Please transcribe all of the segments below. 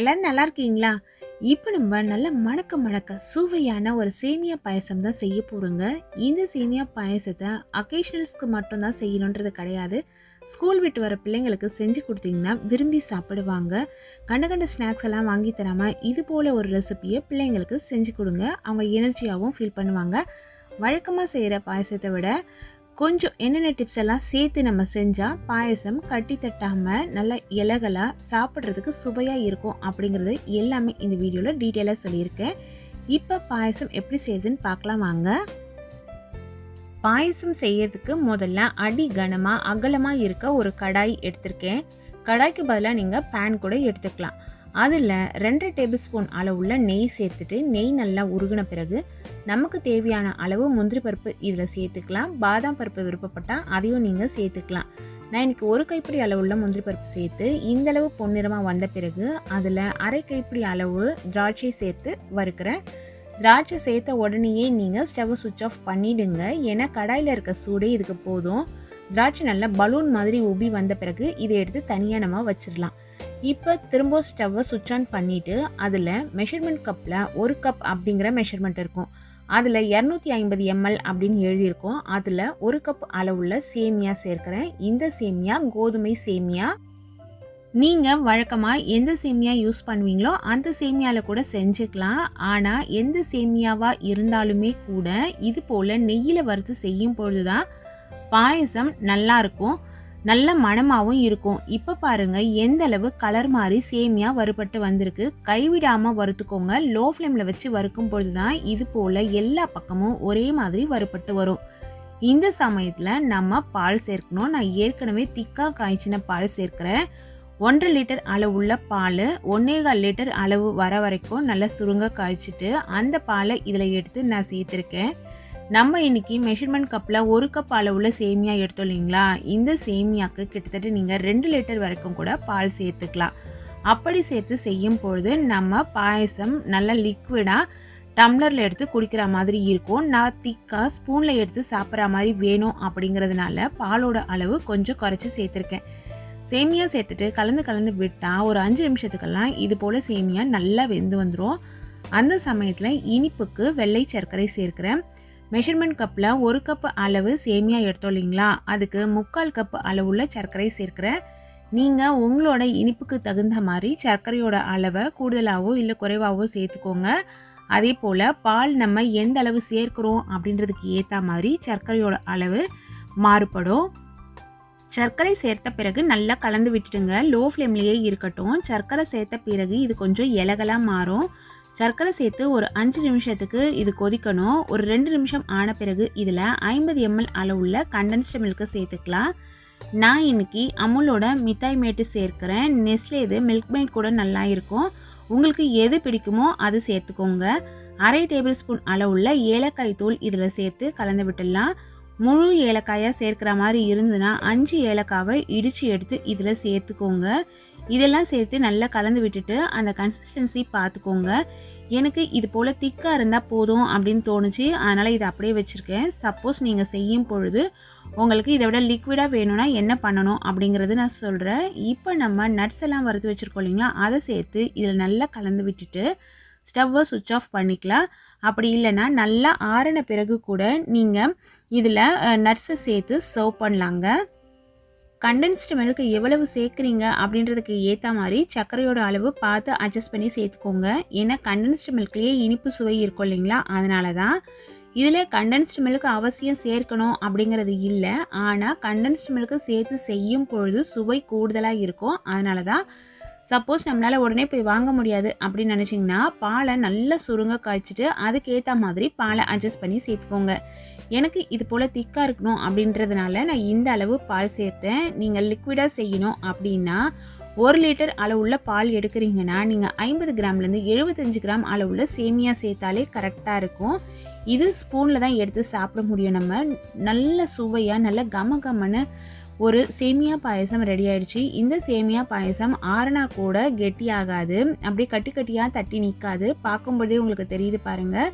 எல்லாரும் நல்லா இருக்கீங்களா? இப்போ நம்ம நல்ல மணக்க மணக்க சுவையான ஒரு சேமியா பாயசம் தான் செய்ய போகிறோங்க இந்த சேமியா பாயசத்தை அக்கேஷனல்ஸ்க்கு மட்டும்தான் செய்யணுன்றது கிடையாது. ஸ்கூல் விட்டு வர பிள்ளைங்களுக்கு செஞ்சு கொடுத்தீங்கன்னா விரும்பி சாப்பிடுவாங்க. கண்ட கண்ட ஸ்நாக்ஸ் எல்லாம் வாங்கி தராமல் இது போல் ஒரு ரெசிபியை பிள்ளைங்களுக்கு செஞ்சு கொடுங்க. அவங்க எனர்ஜியாகவும் ஃபீல் பண்ணுவாங்க. வழக்கமாக செய்கிற பாயசத்தை விட கொஞ்சம் என்னென்ன டிப்ஸ் எல்லாம் சேர்த்து நம்ம செஞ்சால் பாயசம் கட்டி தட்டாமல் நல்லா இலகலாக சாப்பிட்றதுக்கு சுவையாக இருக்கும் அப்படிங்கிறது எல்லாமே இந்த வீடியோவில் டீட்டெயிலாக சொல்லியிருக்கேன். இப்போ பாயசம் எப்படி செய்யுதுன்னு பார்க்கலாம் வாங்க. பாயசம் செய்யறதுக்கு முதல்ல அடி கனமாக அகலமாக இருக்க ஒரு கடாய் எடுத்திருக்கேன். கடாய்க்கு பதிலாக நீங்கள் பேன் கூட எடுத்துக்கலாம். அதில் ரெண்டு டேபிள் ஸ்பூன் அளவுள்ள நெய் சேர்த்துட்டு நெய் நல்லா உருகின பிறகு நமக்கு தேவையான அளவு முந்திரி பருப்பு இதில் சேர்த்துக்கலாம். பாதாம் பருப்பு விருப்பப்பட்டால் அதையும் நீங்கள் சேர்த்துக்கலாம். நான் இன்னைக்கு ஒரு கைப்பிடி அளவுள்ள முந்திரி பருப்பு சேர்த்து இந்தளவு பொன்னிறமாக வந்த பிறகு அதில் அரை கைப்பிடி அளவு திராட்சை சேர்த்து வறுக்கிறேன். திராட்சை சேர்த்த உடனேயே நீங்கள் ஸ்டவ்வை சுவிட்ச் ஆஃப் பண்ணிவிடுங்க ஏன்னா கடாயில் இருக்க சூடே இதுக்கு போதும். திராட்சை நல்லா பலூன் மாதிரி உபி வந்த பிறகு இதை எடுத்து தனியாக நம்ம வச்சிடலாம். இப்போ திரும்ப ஸ்டவ்வை சுவிட்ச் ஆன் பண்ணிவிட்டு அதில் மெஷர்மெண்ட் கப்பில் ஒரு கப் அப்படிங்கிற மெஷர்மெண்ட் இருக்கும். அதில் இரநூத்தி ஐம்பது எம்எல் அப்படின்னு எழுதியிருக்கோம். அதில் ஒரு கப் அளவுள்ள சேமியா சேர்க்குறேன். இந்த சேமியா கோதுமை சேமியா. நீங்கள் வழக்கமாக எந்த சேமியா யூஸ் பண்ணுவீங்களோ அந்த சேமியாவில் கூட செஞ்சுக்கலாம். ஆனால் எந்த சேமியாவாக இருந்தாலுமே கூட இது போல் நெய்யில் வறுத்து செய்யும் பொழுது தான் பாயசம் நல்லாயிருக்கும் இருக்கும். நல்ல மணமாகவும் இருக்கும். இப்போ பாருங்க எந்த அளவு கலர் மாதிரி சேமியா வறுபட்டு வந்திருக்கு. கைவிடாமல் வறுத்துக்கோங்க. லோ ஃப்ளேமில் வச்சு வறுக்கும் பொழுது தான் இது போல் எல்லா பக்கமும் ஒரே மாதிரி வறுபட்டு வரும். இந்த சமயத்தில் நம்ம பால் சேர்க்கணும். நான் ஏற்கனவே திக்காக காய்ச்சின பால் சேர்க்குறேன். ஒன்றரை லிட்டர் அளவுள்ள பால் ஒன்னேகால் லிட்டர் அளவு வர வரைக்கும் நல்லா சுருங்க காய்ச்சிட்டு அந்த பாலை இதில் எடுத்து நான் சேர்த்துருக்கேன். நம்ம இன்றைக்கி மெஷர்மெண்ட் கப்பில் ஒரு கப் அளவில் சேமியா எடுத்தோம் இல்லைங்களா? இந்த சேமியாக்கு கிட்டத்தட்ட நீங்கள் ரெண்டு லிட்டர் வரைக்கும் கூட பால் சேர்த்துக்கலாம். அப்படி சேர்த்து செய்யும் பொழுது நம்ம பாயசம் நல்லா லிக்விடாக டம்ளரில் எடுத்து குடிக்கிற மாதிரி இருக்கும். நான் திக்காக ஸ்பூனில் எடுத்து சாப்பிட்ற மாதிரி வேணும் அப்படிங்கிறதுனால பாலோட அளவு கொஞ்சம் குறைச்சி சேர்த்துருக்கேன். சேமியா சேர்த்துட்டு கலந்து கலந்து விட்டால் ஒரு அஞ்சு நிமிஷத்துக்கெல்லாம் இது போல் சேமியா நல்லா வெந்து வந்துடும் அந்த சமயத்தில் இனிப்புக்கு வெள்ளை சர்க்கரை சேர்க்கிறேன். மெஷர்மெண்ட் கப்பில் ஒரு கப் அளவு சேமியா எடுத்தோம் இல்லைங்களா? அதுக்கு முக்கால் கப் அளவுள்ள சர்க்கரை சேர்க்கிறேன் நீங்கள் உங்களோட இனிப்புக்கு தகுந்த மாதிரி சர்க்கரையோட அளவை கூடுதலாகவோ இல்லை குறைவாகவோ சேர்த்துக்கோங்க. அதே போல் பால் நம்ம எந்த அளவு சேர்க்குறோம் அப்படின்றதுக்கு ஏற்ற மாதிரி சர்க்கரையோட அளவு மாறுபடும். சர்க்கரை சேர்த்த பிறகு நல்லா கலந்து விட்டுடுங்க. லோ ஃப்ளேம்லேயே இருக்கட்டும். சர்க்கரை சேர்த்த பிறகு இது கொஞ்சம் இலகலாக மாறும். சர்க்கரை சேர்த்து ஒரு அஞ்சு நிமிஷத்துக்கு இது கொதிக்கணும். ஒரு ரெண்டு நிமிஷம் ஆன பிறகு இதில் ஐம்பது எம்எல் அளவுள்ள கண்டென்ஸ்டு மில்க்கு சேர்த்துக்கலாம். நான் இன்னைக்கு அமுலோட மித்தாய் மேட்டு சேர்க்கிறேன். நெஸ்லேது மில்க் மைட் கூட நல்லா இருக்கும். உங்களுக்கு எது பிடிக்குமோ அது சேர்த்துக்கோங்க. அரை டேபிள் ஸ்பூன் அளவுள்ள ஏலக்காய் தூள் இதில் சேர்த்து கலந்து விட்டுடலாம். முழு ஏலக்காயாக சேர்க்குற மாதிரி இருந்ததுன்னா அஞ்சு ஏலக்காவை இடித்து எடுத்து இதில் சேர்த்துக்கோங்க. இதெல்லாம் சேர்த்து நல்லா கலந்து விட்டுட்டு அந்த கன்சிஸ்டன்சி பார்த்துக்கோங்க. எனக்கு இது போல் திக்காக இருந்தால் போதும் அப்படின்னு தோணுச்சு. அதனால் இதை அப்படியே வச்சுருக்கேன். சப்போஸ் நீங்கள் செய்யும் பொழுது உங்களுக்கு இதை விட லிக்விடாக வேணும்னா என்ன பண்ணணும் அப்படிங்கிறது நான் சொல்கிறேன் இப்போ நம்ம நட்ஸ் எல்லாம் வறுத்து வச்சுருக்கோம் இல்லைங்களா? அதை சேர்த்து இதில் நல்லா கலந்து விட்டுட்டு ஸ்டவ்வை சுவிட்ச் ஆஃப் பண்ணிக்கலாம். அப்படி இல்லைன்னா நல்லா ஆறின பிறகு கூட நீங்கள் இதில் நட்ஸை சேர்த்து சர்வ் பண்ணலாங்க. கண்டென்ஸ்டு மில்க் எவ்வளவு சேர்க்குறீங்க அப்படின்றதுக்கு ஏற்ற மாதிரி சர்க்கரையோட அளவு பார்த்து அட்ஜஸ்ட் பண்ணி சேர்த்துக்கோங்க. ஏன்னா கண்டென்ஸ்டு மில்க்லேயே இனிப்பு சுவை இருக்கும் இல்லைங்களா? அதனால தான். இதில் கண்டென்ஸ்டு மில்க் அவசியம் சேர்க்கணும் அப்படிங்கிறது இல்லை. ஆனால் கண்டென்ஸ்டு மில்க்கு சேர்த்து செய்யும் பொழுது சுவை கூடுதலாக இருக்கும். அதனால தான் சப்போஸ் நம்மளால் உடனே போய் வாங்க முடியாது அப்படின்னு நினச்சிங்கன்னா பாலை நல்லா சுருங்க காய்ச்சிட்டு அதுக்கேற்ற மாதிரி பாலை அட்ஜஸ்ட் பண்ணி சேர்த்துக்கோங்க. எனக்கு இது போல் திக்காக இருக்கணும் அப்படின்றதுனால நான் இந்த அளவு பால் சேர்த்தேன். நீங்கள் லிக்விடாக செய்யணும் அப்படின்னா ஒரு லிட்டர் அளவுள்ள பால் எடுக்கிறீங்கன்னா நீங்கள் ஐம்பது கிராம்லேருந்து எழுபத்தஞ்சு கிராம் அளவுள்ள சேமியா சேர்த்தாலே கரெக்டாக இருக்கும். இது ஸ்பூனில் தான் எடுத்து சாப்பிட முடியும் நம்ம. நல்ல சுவையாக நல்ல கம கமன்னு ஒரு சேமியா பாயசம் ரெடி ஆயிடுச்சு. இந்த சேமியா பாயசம் ஆறுனா கூட கெட்டியாகாது. அப்படியே கட்டி கட்டியாக தட்டி நிற்காது பார்க்கும்போதே உங்களுக்கு தெரியுது பாருங்கள்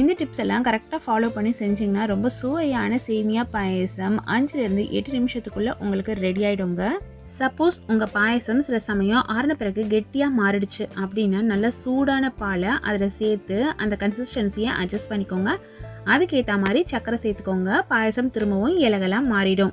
இந்த டிப்ஸ் எல்லாம் கரெக்டாக ஃபாலோ பண்ணி செஞ்சிங்கன்னா ரொம்ப சுவையான சேமியா பாயசம் அஞ்சுலேருந்து எட்டு நிமிஷத்துக்குள்ளே உங்களுக்கு ரெடி ஆகிடுங்க சப்போஸ் உங்கள் பாயசம் சில சமயம் ஆறின பிறகு கெட்டியாக மாறிடுச்சு அப்படின்னா நல்லா சூடான பாலை அதில் சேர்த்து அந்த கன்சிஸ்டன்சியை அட்ஜஸ்ட் பண்ணிக்கோங்க. அதுக்கேற்ற மாதிரி சர்க்கரை சேர்த்துக்கோங்க. பாயசம் திரும்பவும் இலகெல்லாம் மாறிடும்.